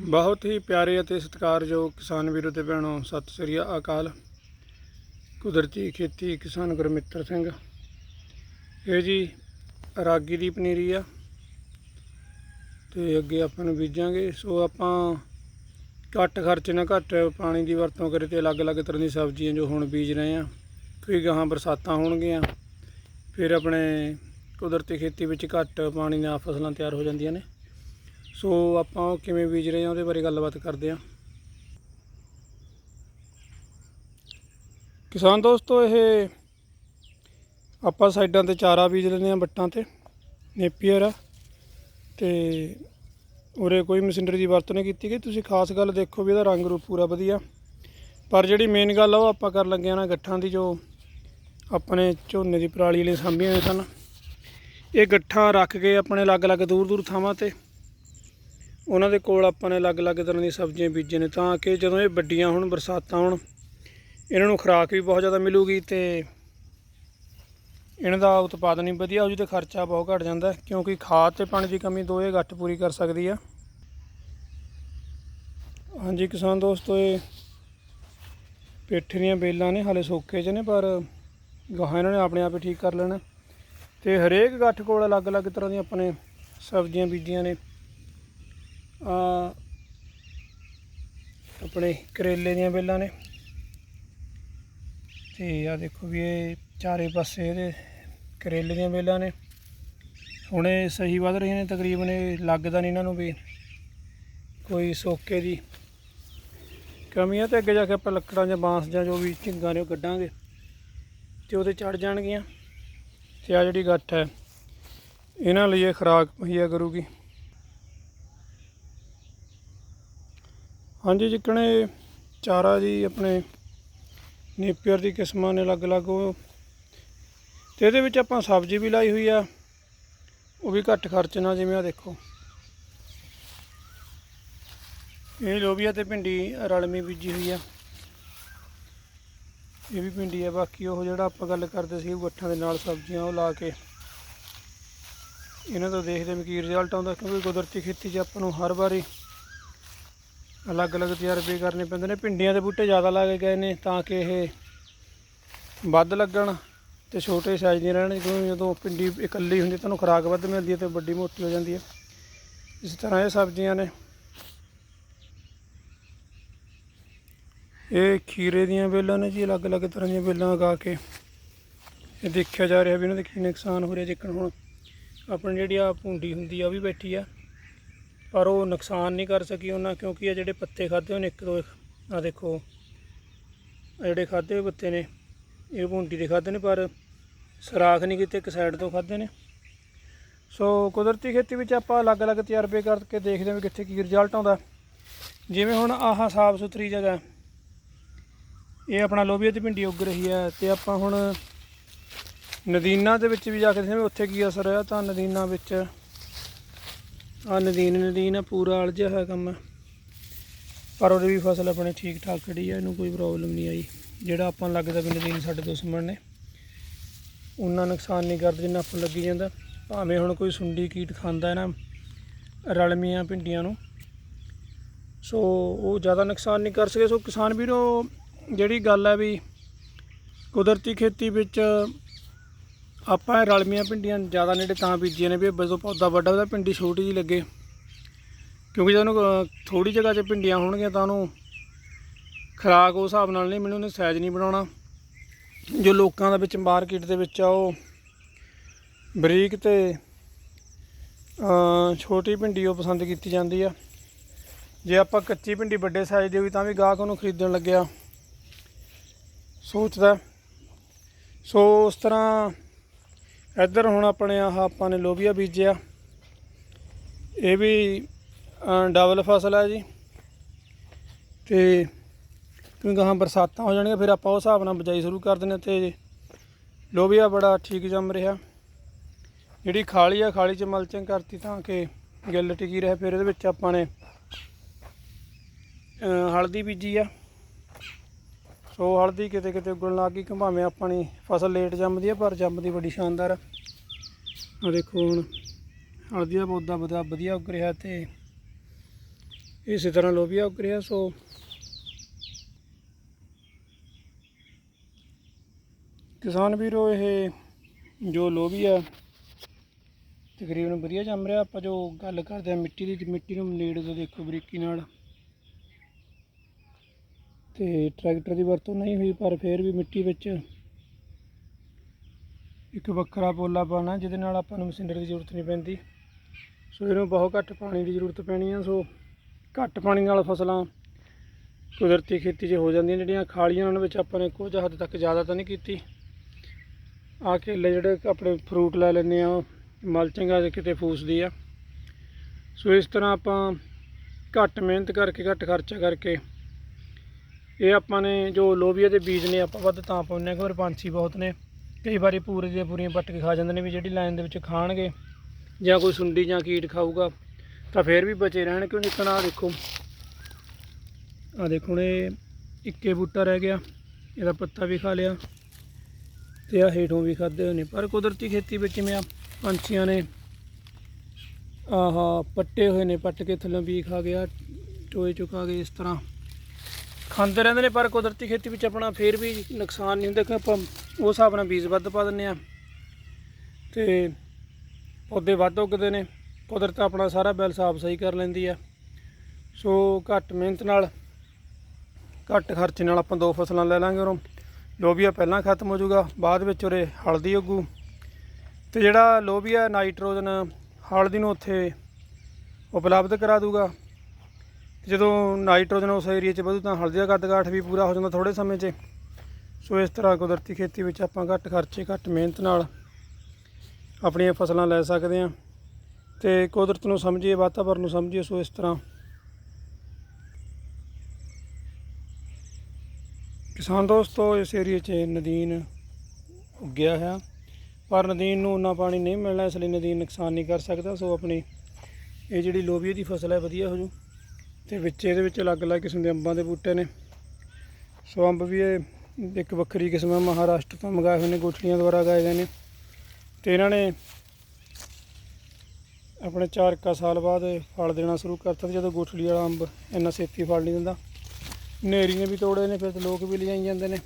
ਬਹੁਤ ਹੀ ਪਿਆਰੇ ਅਤੇ ਸਤਿਕਾਰਯੋਗ ਕਿਸਾਨ ਵੀਰੋ ਤੇ ਭੈਣੋ, ਸਤਿ ਸ੍ਰੀ ਅਕਾਲ। ਕੁਦਰਤੀ ਖੇਤੀ ਕਿਸਾਨ ਗੁਰਮਿੱਤਰ ਸਿੰਘ। ਇਹ ਜੀ ਰਾਗੀ ਦੀ ਪਨੀਰੀ ਆ। ਤੇ ਅੱਗੇ ਆਪਾਂ ਨੂੰ ਬੀਜਾਂਗੇ। ਸੋ ਆਪਾਂ ਘੱਟ ਖਰਚੇ ਨਾਲ ਘੱਟ ਪਾਣੀ ਦੀ ਵਰਤੋਂ ਕਰੇ ਤੇ ਅਲੱਗ-ਅਲੱਗ ਤਰ੍ਹਾਂ ਦੀ ਸਬਜ਼ੀਆਂ ਜੋ ਹੁਣ ਬੀਜ ਰਹੇ ਆ। ਕੋਈ ਗਾਹਾਂ ਬਰਸਾਤਾਂ ਹੋਣਗੀਆਂ, ਫਿਰ ਆਪਣੇ ਕੁਦਰਤੀ ਖੇਤੀ ਵਿੱਚ ਘੱਟ ਪਾਣੀ ਨਾਲ ਫਸਲਾਂ ਤਿਆਰ ਹੋ ਜਾਂਦੀਆਂ ਨੇ। ਸੋ ਆਪਾਂ ਉਹ ਕਿਵੇਂ ਬੀਜ ਰਹੇ ਹਾਂ ਉਹਦੇ ਬਾਰੇ ਗੱਲਬਾਤ ਕਰਦੇ ਹਾਂ। ਕਿਸਾਨ ਦੋਸਤੋ, ਇਹ ਆਪਾਂ ਸਾਈਡਾਂ ਤੇ ਚਾਰਾ ਬੀਜ ਲੈਂਦੇ ਆ ਬੱਟਾਂ ਤੇ, ਨੇਪੀਅਰ ਆ। ਤੇ ਉਰੇ ਕੋਈ ਮਸ਼ੀਨਰੀ ਦੀ ਵਰਤੋਂ ਨਹੀਂ ਕੀਤੀ ਗਈ। ਤੁਸੀਂ ਖਾਸ ਗੱਲ ਦੇਖੋ ਵੀ ਇਹਦਾ ਰੰਗ ਰੂਪ ਪੂਰਾ ਵਧੀਆ। ਪਰ ਜਿਹੜੀ ਮੇਨ ਗੱਲ ਆ, ਉਹ ਆਪਾਂ ਕਰਨ ਲੱਗੇ ਆ ਨਾ ਗੱਠਾਂ ਦੀ, ਜੋ ਆਪਣੇ ਝੋਨੇ ਦੀ ਪਰਾਲੀ ਲਈ ਸਾਂਭੀਆਂ ਹੋਈਆਂ ਸਨ। ਇਹ ਗੱਠਾਂ ਰੱਖ ਕੇ ਆਪਣੇ ਅਲੱਗ-ਅਲੱਗ ਦੂਰ-ਦੂਰ ਥਾਵਾਂ ਤੇ ਉਹਨਾਂ ਦੇ ਕੋਲ ਆਪਾਂ ਨੇ ਅਲੱਗ-ਅਲੱਗ ਤਰ੍ਹਾਂ ਦੀਆਂ ਸਬਜ਼ੀਆਂ ਬੀਜੀਆਂ ਨੇ, ਤਾਂ ਕਿ ਜਦੋਂ ਇਹ ਵੱਡੀਆਂ ਹੋਣ, ਬਰਸਾਤਾਂ ਹੋਣ, ਇਹਨਾਂ ਨੂੰ ਖੁਰਾਕ ਵੀ ਬਹੁਤ ਜ਼ਿਆਦਾ ਮਿਲੂਗੀ ਤੇ ਇਹਨਾਂ ਦਾ ਉਤਪਾਦਨ ਵੀ ਵਧੀਆ ਹੋ ਜੂ ਤੇ ਖਰਚਾ ਬਹੁਤ ਘਟ ਜਾਂਦਾ, ਕਿਉਂਕਿ ਖਾਦ ਤੇ ਪਾਣੀ ਦੀ ਕਮੀ ਦੋਏ ਗੱਠ ਪੂਰੀ ਕਰ ਸਕਦੀ ਆ। ਹਾਂਜੀ ਕਿਸਾਨ ਦੋਸਤੋ, ਇਹ ਪੇਠੇ ਦੀਆਂ ਬੇਲਾਂ ਨੇ, ਹਾਲੇ ਸੋਕੇ 'ਚ ਨੇ, ਪਰ ਗਾਹਾਂ ਇਹਨਾਂ ਨੇ ਆਪਣੇ ਆਪ ਹੀ ਠੀਕ ਕਰ ਲੈਣਾ। ਤੇ ਹਰੇਕ ਗੱਠ ਕੋਲ ਅਲੱਗ-ਅਲੱਗ ਤਰ੍ਹਾਂ ਦੀਆਂ ਆਪਣੇ ਸਬਜ਼ੀਆਂ ਬੀਜੀਆਂ ਨੇ। ਆਪਣੇ ਕਰੇਲੇ ਦੀਆਂ ਬੇਲਾਂ ਨੇ। ਤੇ ਆ ਦੇਖੋ ਵੀ ਇਹ ਚਾਰੇ ਪਾਸੇ ਇਹਦੇ ਕਰੇਲੇ ਦੀਆਂ ਬੇਲਾਂ ਨੇ। ਹੁਣ ਇਹ ਸਹੀ ਵੱਧ ਰਹੀਆਂ ਨੇ ਤਕਰੀਬਨ, ਇਹ ਲੱਗਦਾ ਨਹੀਂ ਇਹਨਾਂ ਨੂੰ ਵੀ ਕੋਈ ਸੋਕੇ ਦੀ ਕਮੀ ਆ। ਤੇ ਅੱਗੇ ਜਾ ਕੇ ਆਪਾਂ ਲੱਕੜਾਂ ਜਾਂ ਬਾਂਸ ਜਾਂ ਜੋ ਵੀ ਝਿੰਗਾਂ ਨੇ ਉਹ ਕੱਢਾਂਗੇ ਤੇ ਉਹਦੇ ਚੜ ਜਾਣਗੀਆਂ। ਤੇ ਆ ਜਿਹੜੀ ਗੱਠ ਹੈ, ਇਹਨਾਂ ਲਈ ਇਹ ਖੁਰਾਕ ਮੁਹੱਈਆ ਕਰੂਗੀ। ਹਾਂਜੀ ਜਿੱਕਣੇ ਚਾਰਾ ਜੀ ਆਪਣੇ ਨੇਪੀਅਰ ਦੀ ਕਿਸਮਾਂ ਨੇ ਅਲੱਗ-ਅਲੱਗ ਉਹ। ਤੇ ਇਹਦੇ ਵਿੱਚ ਆਪਾਂ ਸਬਜ਼ੀ ਵੀ ਲਾਈ ਹੋਈ ਆ। ਉਹ ਵੀ ਘੱਟ ਖਰਚ ਨਾਲ, ਜਿਵੇਂ ਆ ਦੇਖੋ। ਇਹ ਲੋਬੀਆ ਤੇ ਭਿੰਡੀ, ਰਲਮੀ ਬੀਜੀ ਹੋਈ ਆ। ਇਹ ਵੀ ਭਿੰਡੀ ਆ। ਬਾਕੀ ਉਹ ਜਿਹੜਾ ਆਪਾਂ ਗੱਲ ਕਰਦੇ ਸੀ ਗੱਠਾਂ ਦੇ ਨਾਲ ਸਬਜ਼ੀਆਂ ਉਹ ਲਾ ਕੇ। ਇਹਨਾਂ ਤੋਂ ਦੇਖਦੇ ਹਾਂ ਵੀ ਕੀ ਰਿਜ਼ਲਟ ਆਉਂਦਾ, ਕਿਉਂਕਿ ਕੁਦਰਤੀ ਖੇਤੀ 'ਚ ਆਪਾਂ ਨੂੰ ਹਰ ਵਾਰੀ ਅਲੱਗ-ਅਲੱਗ ਤਜਰਬੇ ਕਰਨੇ ਪੈਂਦੇ ਨੇ। ਭਿੰਡੀਆਂ ਦੇ ਬੂਟੇ ਜ਼ਿਆਦਾ ਲਾਏ ਗਏ ਨੇ ਤਾਂ ਕਿ ਇਹ ਵੱਧ ਲੱਗਣ ਤੇ ਛੋਟੇ ਸਾਈਜ਼ ਦੀਆਂ ਰਹਿਣ। ਕਿਉਂਕਿ ਜਦੋਂ ਭਿੰਡੀ ਇਕੱਲੀ ਹੁੰਦੀ ਤੁਹਾਨੂੰ ਖੁਰਾਕ ਵੱਧ ਮਿਲਦੀ ਹੈ ਤੇ ਵੱਡੀ ਮੋਟੀ ਹੋ ਜਾਂਦੀ ਹੈ। ਇਸ ਤਰ੍ਹਾਂ ਇਹ ਸਬਜ਼ੀਆਂ ਨੇ। ਇਹ ਖੀਰੇ ਦੀਆਂ ਵੇਲਾਂ ਨੇ ਜੀ, ਅਲੱਗ-ਅਲੱਗ ਤਰ੍ਹਾਂ ਦੀਆਂ ਵੇਲਾਂ ਉਗਾ ਕੇ ਇਹ ਦੇਖਿਆ ਜਾ ਰਿਹਾ ਵੀ ਇਹਨਾਂ ਦੇ ਕੀ ਨੁਕਸਾਨ ਹੋ ਰਿਹਾ। ਜਿੱਕਣ ਹੁਣ ਆਪਣੀ ਜਿਹੜੀ ਆ ਭੁੰਡੀ ਹੁੰਦੀ ਆ, ਉਹ ਵੀ ਬੈਠੀ ਆ। ਪਰ ਉਹ ਨੁਕਸਾਨ ਨਹੀਂ ਕਰ ਸਕੀ ਉਹਨਾਂ, ਕਿਉਂਕਿ ਇਹ ਜਿਹੜੇ ਪੱਤੇ ਖਾਦੇ ਉਹਨੇ ਇੱਕ ਦੋ ਆ ਦੇਖੋ ਜਿਹੜੇ ਖਾਦੇ ਹੋਏ ਪੱਤੇ ਨੇ, ਇਹ ਭੁੰਡੀ ਦੇ ਖਾਦੇ ਨੇ, ਪਰ ਸਰਾਖ ਨਹੀਂ ਕੀਤੇ, ਇੱਕ ਸਾਈਡ ਤੋਂ ਖਾਦੇ ਨੇ। ਸੋ ਕੁਦਰਤੀ ਖੇਤੀ ਵਿੱਚ ਆਪਾਂ ਅਲੱਗ-ਅਲੱਗ ਤਜਰਬੇ ਕਰਕੇ ਦੇਖਦੇ ਹਾਂ ਕਿੱਥੇ ਕੀ ਰਿਜ਼ਲਟ ਆਉਂਦਾ। ਜਿਵੇਂ ਹੁਣ ਆਹ ਸਾਫ਼ ਸੁਥਰੀ ਜਗ੍ਹਾ ਇਹ ਆਪਣਾ ਲੋਬੀਆ ਤੇ ਭਿੰਡੀ ਉੱਗ ਰਹੀ ਹੈ, ਤੇ ਆਪਾਂ ਹੁਣ ਨਦੀਨਾਂ ਦੇ ਵਿੱਚ ਵੀ ਜਾ ਕੇ ਦੇਖਦੇ ਹਾਂ ਵੀ ਉੱਥੇ ਕੀ ਅਸਰ ਹੋਇਆ, ਤਾਂ ਨਦੀਨਾਂ ਵਿੱਚ ਆ ਨਦੀਨ ਨਦੀਨ ਆ, ਪੂਰਾ ਅਲਝਿਆ ਹੋਇਆ ਕੰਮ। ਹੈ ਪਰ ਉਹਦੇ ਵੀ ਫਸਲ ਆਪਣੇ ਠੀਕ ਠਾਕ ਖੜੀ ਹੈ ਇਹਨੂੰ ਕੋਈ ਪ੍ਰੋਬਲਮ ਨਹੀਂ ਆਈ। ਜਿਹੜਾ ਆਪਾਂ ਲੱਗਦਾ ਵੀ ਨਦੀਨ ਸਾਡੇ ਦੁਸ਼ਮਣ ਨੇ, ਉਹਨਾਂ ਨੁਕਸਾਨ ਨਹੀਂ ਕਰਦੇ, ਜਿੰਨਾ ਆਪਾਂ ਲੱਗੀ ਜਾਂਦਾ। ਭਾਵੇਂ ਹੁਣ ਕੋਈ ਸੁੰਡੀ ਕੀਟ ਖਾਂਦਾ ਹੈ ਨਾ, ਰਲਮੀਆਂ ਭਿੰਡੀਆਂ ਨੂੰ। ਸੋ ਉਹ ਜ਼ਿਆਦਾ ਨੁਕਸਾਨ ਨਹੀਂ ਕਰ ਸਕੇ। ਸੋ ਕਿਸਾਨ ਵੀਰੋ, ਜਿਹੜੀ ਗੱਲ ਹੈ ਵੀ ਕੁਦਰਤੀ ਖੇਤੀ ਵਿੱਚ ਆਪਾਂ ਇਹ ਰਲਮੀਆਂ ਭਿੰਡੀਆਂ ਜ਼ਿਆਦਾ ਨੇੜੇ ਤਾਂ ਬੀਜੀਆਂ ਨੇ ਵੀ ਜਦੋਂ ਪੌਦਾ ਵੱਡਾ ਉਹਦਾ ਭਿੰਡੀ ਛੋਟੀ ਜਿਹੀ ਲੱਗੇ। ਕਿਉਂਕਿ ਜਦੋਂ ਉਹਨੂੰ ਥੋੜੀ ਜਗ੍ਹਾ 'ਚ ਭਿੰਡੀਆਂ ਹੋਣਗੀਆਂ ਤਾਂ ਉਹਨੂੰ ਖੁਰਾਕ ਉਸ ਹਿਸਾਬ ਨਾਲ ਨਹੀਂ, ਮੈਨੂੰ ਉਹਨੇ ਸਾਈਜ਼ ਨਹੀਂ ਬਣਾਉਣਾ। ਜੋ ਲੋਕਾਂ ਦਾ ਵਿੱਚ, ਮਾਰਕੀਟ ਦੇ ਵਿੱਚ ਆ ਉਹ ਬਰੀਕ ਤੇ ਛੋਟੀ ਭਿੰਡੀ ਉਹ ਪਸੰਦ ਕੀਤੀ ਜਾਂਦੀ ਆ। ਜੇ ਆਪਾਂ ਕੱਚੀ ਭਿੰਡੀ ਵੱਡੇ ਸਾਈਜ਼ ਦੀ ਹੋਈ ਤਾਂ ਵੀ ਗਾਹਕ ਉਹਨੂੰ ਖਰੀਦਣ ਲੱਗਿਆ। ਸੋਚਦਾ। ਸੋ ਉਸ ਤਰ੍ਹਾਂ ਇੱਧਰ ਹੁਣ ਆਪਣੇ ਆਹ ਆਪਾਂ ਨੇ ਲੋਬੀਆ ਬੀਜਿਆ। ਇਹ ਵੀ ਡਬਲ ਫਸਲ ਹੈ ਜੀ। ਤੇ ਕਿਉਂਕਿ ਗਾਹਾਂ ਬਰਸਾਤਾਂ ਹੋ ਜਾਣਗੀਆਂ, ਫਿਰ ਆਪਾਂ ਉਹ ਹਿਸਾਬ ਨਾਲ ਬਿਜਾਈ ਸ਼ੁਰੂ ਕਰ ਦਿੰਦੇ ਹਾਂ ਤੇ ਲੋਬੀਆ ਬੜਾ ਠੀਕ ਜੰਮ ਰਿਹਾ। ਜਿਹੜੀ ਖਾਲੀ ਆ, ਖਾਲੀ 'ਚ ਮਲਚਿੰਗ ਕਰਤੀ ਤਾਂ ਕਿ ਗਿੱਲ ਟਿਕੀ ਰਹੇ, ਫਿਰ ਇਹਦੇ ਵਿੱਚ ਆਪਾਂ ਨੇ ਹਲਦੀ ਬੀਜੀ ਆ। ਸੋ ਹਲਦੀ ਕਿਤੇ ਕਿਤੇ ਉੱਗਣ ਲੱਗ ਗਈ ਭਾਵੇਂ ਆਪਣੀ। ਫਸਲ ਲੇਟ ਜੰਮਦੀ ਹੈ ਪਰ ਜੰਮਦੀ ਬੜੀ ਸ਼ਾਨਦਾਰ। ਆ ਆਹ ਦੇਖੋ ਹੁਣ ਹਲਦੀ ਦਾ ਪੌਦਾ ਬੜਾ ਵਧੀਆ ਉੱਗ ਰਿਹਾ ਤੇ ਇਸੇ ਤਰ੍ਹਾਂ ਲੋਬੀਆ ਉੱਗ ਰਿਹਾ, ਸੋ ਕਿਸਾਨ ਵੀਰੋ, ਇਹ ਜੋ ਲੋਬੀਆ ਤਕਰੀਬਨ ਵਧੀਆ ਜੰਮ ਰਿਹਾ। ਆਪਾਂ ਜੋ ਗੱਲ ਕਰਦੇ ਆ, ਮਿੱਟੀ ਦੀ, ਮਿੱਟੀ ਨੂੰ ਨੇੜੇ ਤੋਂ ਦੇਖੋ ਬਰੀਕੀ ਨਾਲ। ਤੇ ਟਰੈਕਟਰ ਦੀ ਵਰਤੋਂ ਨਹੀਂ ਹੋਈ, ਪਰ ਫਿਰ ਵੀ ਮਿੱਟੀ ਵਿੱਚ ਇੱਕ ਵੱਖਰਾ ਪੋਲਾ ਪਾਣਾ ਜਿਹਦੇ ਨਾਲ ਆਪਾਂ ਨੂੰ ਮਸ਼ੀਨਰੀ ਦੀ ਜ਼ਰੂਰਤ ਨਹੀਂ ਪੈਂਦੀ। ਸੋ ਇਹਨੂੰ ਬਹੁਤ ਘੱਟ ਪਾਣੀ ਦੀ ਜ਼ਰੂਰਤ ਪੈਣੀ ਆ, ਸੋ ਘੱਟ ਪਾਣੀ ਨਾਲ ਫਸਲਾਂ ਕੁਦਰਤੀ ਖੇਤੀ 'ਚ ਹੋ ਜਾਂਦੀਆਂ, ਜਿਹੜੀਆਂ ਖਾਲੀਆਂ ਉਹਨਾਂ ਵਿੱਚ ਆਪਾਂ ਨੇ ਕੁਝ ਹੱਦ ਤੱਕ ਜ਼ਿਆਦਾ ਤਾਂ ਨਹੀਂ ਕੀਤੀ। ਆ ਕੇਲੇ ਜਿਹੜੇ ਆਪਣੇ ਫਰੂਟ ਲੈ ਲੈਂਦੇ ਆ ਮਲਚਿੰਗ ਜੇ ਕਿਤੇ ਫੂਸਦੀ ਆ। ਸੋ ਇਸ ਤਰ੍ਹਾਂ ਆਪਾਂ ਘੱਟ ਮਿਹਨਤ ਕਰਕੇ, ਘੱਟ ਖਰਚਾ ਕਰਕੇ ਇਹ ਆਪਾਂ ਨੇ ਜੋ ਲੋਬੀਆ ਦੇ ਬੀਜ ਨੇ ਆਪਾਂ ਵੱਧ ਤਾਂ ਪਾਉਂਦੇ ਹਾਂ ਕਿ ਫਿਰ ਪੰਛੀ ਬਹੁਤ ਨੇ। ਕਈ ਵਾਰੀ ਪੂਰੇ ਦੀਆਂ ਪੂਰੀਆਂ ਪੱਟ ਕੇ ਖਾ ਜਾਂਦੇ ਨੇ ਵੀ ਜਿਹੜੀ ਲਾਈਨ ਦੇ ਵਿੱਚ ਖਾਣਗੇ ਜਾਂ ਕੋਈ ਸੁੰਡੀ ਜਾਂ ਕੀਟ ਖਾਊਗਾ, ਤਾਂ ਫਿਰ ਵੀ ਬਚੇ ਰਹਿਣ। ਕਿਉਂ ਨਿਕਣਾ ਆਹ ਦੇਖੋ। ਆ ਦੇਖੋ ਹੁਣ ਇਹ ਇੱਕੇ ਬੂਟਾ ਰਹਿ ਗਿਆ, ਇਹਦਾ ਪੱਤਾ ਵੀ ਖਾ ਲਿਆ ਤੇ ਆ ਹੇਠੋਂ ਵੀ ਖਾਦੇ ਹੋਏ ਨੇ। ਪਰ ਕੁਦਰਤੀ ਖੇਤੀ ਵਿੱਚ ਜਿਵੇਂ ਆ ਪੰਛੀਆਂ ਨੇ, ਆਹਾ, ਪੱਟੇ ਹੋਏ ਨੇ, ਪੱਟ ਕੇ ਥੱਲੋਂ ਵੀ ਖਾ ਗਿਆ, ਟੋਏ ਚੁਕਾ ਗਏ ਇਸ ਤਰ੍ਹਾਂ। ਖਾਂਦੇ ਰਹਿੰਦੇ ਨੇ, ਪਰ ਕੁਦਰਤੀ ਖੇਤੀ ਵਿੱਚ ਆਪਣਾ ਫੇਰ ਵੀ ਨੁਕਸਾਨ ਨਹੀਂ ਹੁੰਦਾ ਕਿ ਆਪਾਂ ਉਸ ਹਿਸਾਬ ਨਾਲ ਬੀਜ ਵੱਧ ਪਾ ਦਿੰਦੇ ਆ ਤੇ ਪੌਦੇ ਵੱਧ ਉੱਗਦੇ ਨੇ, ਕੁਦਰਤ ਆਪਣਾ ਸਾਰਾ ਬਿੱਲ ਸਾਫ਼ ਸਹੀ ਕਰ ਲੈਂਦੀ ਆ ਸੋ ਘੱਟ ਮਿਹਨਤ ਨਾਲ, ਘੱਟ ਖਰਚੇ ਨਾਲ ਆਪਾਂ ਦੋ ਫਸਲਾਂ ਲੈ ਲਾਂਗੇ ਉਰੋਂ। ਲੋਬੀਆ ਪਹਿਲਾਂ ਖਤਮ ਹੋ ਜਾਊਗਾ, ਬਾਅਦ ਵਿੱਚ ਉਰੇ ਹਲਦੀ ਉੱਗੂ। ਤੇ ਜਿਹੜਾ ਲੋਬੀਆ ਨਾਈਟ੍ਰੋਜਨ ਹਲਦੀ ਨੂੰ ਉੱਥੇ ਉਪਲਬਧ ਕਰਾ ਦੂਗਾ ਜਦੋਂ ਨਾਈਟ੍ਰੋਜਨ ਉਸ ਏਰੀਆ 'ਚ ਵਧੂ ਤਾਂ ਹਲਦੀ ਦਾ ਕੱਦ-ਕਾਠ ਵੀ ਪੂਰਾ ਹੋ ਜਾਂਦਾ ਥੋੜੇ ਸਮੇਂ 'ਚ। ਸੋ ਇਸ ਤਰ੍ਹਾਂ ਕੁਦਰਤੀ ਖੇਤੀ ਵਿੱਚ ਆਪਾਂ ਘੱਟ ਖਰਚੇ, ਘੱਟ ਮਿਹਨਤ ਨਾਲ ਆਪਣੀਆਂ ਫਸਲਾਂ ਲੈ ਸਕਦੇ ਹਾਂ ਤੇ ਕੁਦਰਤ ਨੂੰ ਸਮਝੀਏ, ਵਾਤਾਵਰਨ ਨੂੰ ਸਮਝੀਏ, ਸੋ ਇਸ ਤਰ੍ਹਾਂ ਕਿਸਾਨ ਦੋਸਤੋ, ਇਸ ਏਰੀਏ 'ਚ ਨਦੀਨ ਉੱਗਿਆ ਹੈ ਪਰ ਨਦੀਨ ਨੂੰ ਉਨਾ ਪਾਣੀ ਨਹੀਂ ਮਿਲਣਾ, ਇਸ ਲਈ ਨਦੀਨ ਨੁਕਸਾਨ ਨਹੀਂ ਕਰ ਸਕਦਾ। ਸੋ ਆਪਣੀ ਇਹ ਜਿਹੜੀ ਲੋਬੀਆ ਦੀ ਫਸਲ ਹੈ, ਵਧੀਆ ਹੋ ਜੂ। ਤੇ ਵਿੱਚ ਇਹਦੇ ਵਿੱਚ ਅਲੱਗ-ਅਲੱਗ ਕਿਸਮ ਦੇ ਅੰਬਾਂ ਦੇ ਬੂਟੇ ਨੇ। ਸੋ ਅੰਬ ਵੀ ਇਹ ਇੱਕ ਵੱਖਰੀ ਕਿਸਮ ਹੈ। ਮਹਾਰਾਸ਼ਟਰ ਤੋਂ ਮੰਗਾਏ ਹੋਏ ਨੇ ਗੁਠਲੀਆਂ ਦੁਆਰਾ ਗਾਏ ਗਏ ਨੇ। ਤੇ ਇਹਨਾਂ ਨੇ ਆਪਣੇ 4 ਕਾ ਸਾਲ ਬਾਅਦ ਫਲ ਦੇਣਾ ਸ਼ੁਰੂ ਕਰਤਾ ਜਦੋਂ ਗੁਠਲੀ ਵਾਲਾ ਅੰਬ ਇੰਨਾ ਛੇਤੀ ਫਲ ਨਹੀਂ ਦਿੰਦਾ ਨੇਰੀ ਨੇ ਵੀ ਤੋੜੇ ਨੇ, ਫਿਰ ਤੇ ਲੋਕ ਵੀ ਲਿਜਾਈ ਜਾਂਦੇ ਨੇ।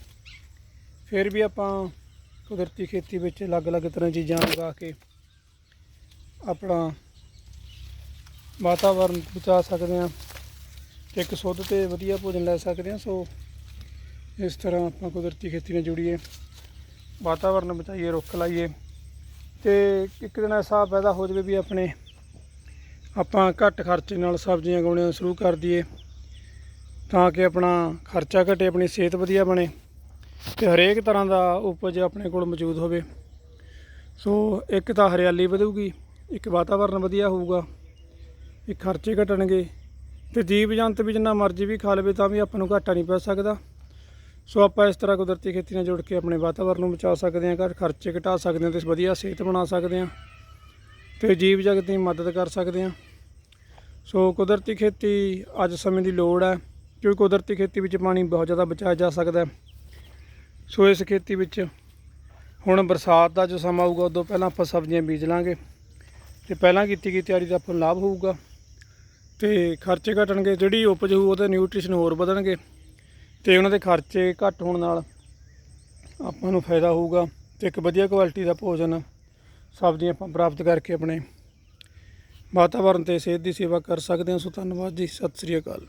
ਫਿਰ ਵੀ ਆਪਾਂ ਕੁਦਰਤੀ ਖੇਤੀ ਵਿੱਚ ਅਲੱਗ-ਅਲੱਗ ਤਰ੍ਹਾਂ ਚੀਜ਼ਾਂ ਲਗਾ ਕੇ ਆਪਣਾ ਵਾਤਾਵਰਨ ਬਚਾ ਸਕਦੇ ਹਾਂ। ਇੱਕ ਸੁੱਧ ਤੇ ਵਧੀਆ ਭੋਜਨ ਲੈ ਸਕਦੇ ਹਾਂ, ਸੋ ਇਸ ਤਰ੍ਹਾਂ ਆਪਾਂ ਕੁਦਰਤੀ ਖੇਤੀ ਨਾਲ ਜੁੜੀਏ, ਵਾਤਾਵਰਨ ਬਚਾਈਏ, ਰੁੱਖ ਲਾਈਏ ਤੇ ਇੱਕ ਦਿਨ ਐਸਾ ਪੈਦਾ ਹੋ ਜਾਵੇ ਵੀ ਆਪਣੇ, ਆਪਾਂ ਘੱਟ ਖਰਚੇ ਨਾਲ ਸਬਜ਼ੀਆਂ ਉਗਾਉਣੀਆਂ ਸ਼ੁਰੂ ਕਰ ਦਈਏ ਤਾਂ ਕਿ ਆਪਣਾ ਖਰਚਾ ਘਟੇ, ਆਪਣੀ ਸਿਹਤ ਵਧੀਆ ਬਣੇ ਤੇ ਹਰੇਕ ਤਰ੍ਹਾਂ ਦਾ ਉਪਜ ਆਪਣੇ ਕੋਲ ਮੌਜੂਦ ਹੋਵੇ। ਸੋ ਇੱਕ ਤਾਂ ਹਰਿਆਲੀ ਵਧੂਗੀ, ਇੱਕ ਵਾਤਾਵਰਨ ਵਧੀਆ ਹੋਊਗਾ, ਇੱਕ ਖਰਚੇ ਘਟਣਗੇ ਤੇ ਜੀਵ ਜੰਤ ਵੀ ਜਿੰਨਾ ਮਰਜ਼ੀ ਵੀ ਖਾ ਲਵੇ ਤਾਂ ਵੀ ਆਪਾਂ ਨੂੰ ਘਾਟਾ ਨਹੀਂ ਪੈ ਸਕਦਾ। ਸੋ ਆਪਾਂ ਇਸ ਤਰ੍ਹਾਂ ਕੁਦਰਤੀ ਖੇਤੀ ਨਾਲ ਜੁੜ ਕੇ ਆਪਣੇ ਵਾਤਾਵਰਨ ਨੂੰ ਬਚਾ ਸਕਦੇ ਹਾਂ, ਘਰ ਖਰਚੇ ਘਟਾ ਸਕਦੇ ਹਾਂ ਤੇ ਵਧੀਆ ਸਿਹਤ ਬਣਾ ਸਕਦੇ ਹਾਂ ਤੇ ਜੀਵ ਜਗਤ ਦੀ ਮਦਦ ਕਰ ਸਕਦੇ ਹਾਂ। ਸੋ ਕੁਦਰਤੀ ਖੇਤੀ ਅੱਜ ਸਮੇਂ ਦੀ ਲੋੜ ਹੈ ਕਿਉਂਕਿ ਕੁਦਰਤੀ ਖੇਤੀ ਵਿੱਚ ਪਾਣੀ ਬਹੁਤ ਜ਼ਿਆਦਾ ਬਚਾਇਆ ਜਾ ਸਕਦਾ ਸੋ ਇਸ ਖੇਤੀ ਵਿੱਚ ਹੁਣ ਬਰਸਾਤ ਦਾ ਜੋ ਸਮਾਂ ਆਊਗਾ, ਉਦੋਂ ਪਹਿਲਾਂ ਆਪਾਂ ਸਬਜ਼ੀਆਂ ਬੀਜ ਲਾਂਗੇ ਤੇ ਪਹਿਲਾਂ ਕੀਤੀ ਗਈ ਤਿਆਰੀ ਦਾ ਆਪਾਂ ਨੂੰ ਲਾਭ ਹੋਊਗਾ। ਤੇ ਖਰਚੇ ਘਟਣਗੇ, ਜਿਹੜੀ ਉਪਜ ਹੋਊ ਉਹਦੇ ਨਿਊਟ੍ਰੀਸ਼ਨ ਹੋਰ ਵਧਣਗੇ ਤੇ ਉਹਨਾਂ ਦੇ ਖਰਚੇ ਘੱਟ ਹੋਣ ਨਾਲ ਆਪਾਂ ਨੂੰ ਫਾਇਦਾ ਹੋਊਗਾ ਤੇ ਇੱਕ ਵਧੀਆ ਕੁਆਲਿਟੀ ਦਾ ਭੋਜਨ ਸਬਜ਼ੀਆਂ ਆਪਾਂ ਪ੍ਰਾਪਤ ਕਰਕੇ ਆਪਣੇ ਵਾਤਾਵਰਨ ਤੇ ਸਿਹਤ ਦੀ ਸੇਵਾ ਕਰ ਸਕਦੇ ਹਾਂ। ਸੋ ਧੰਨਵਾਦ ਜੀ, ਸਤਿ ਸ੍ਰੀ ਅਕਾਲ।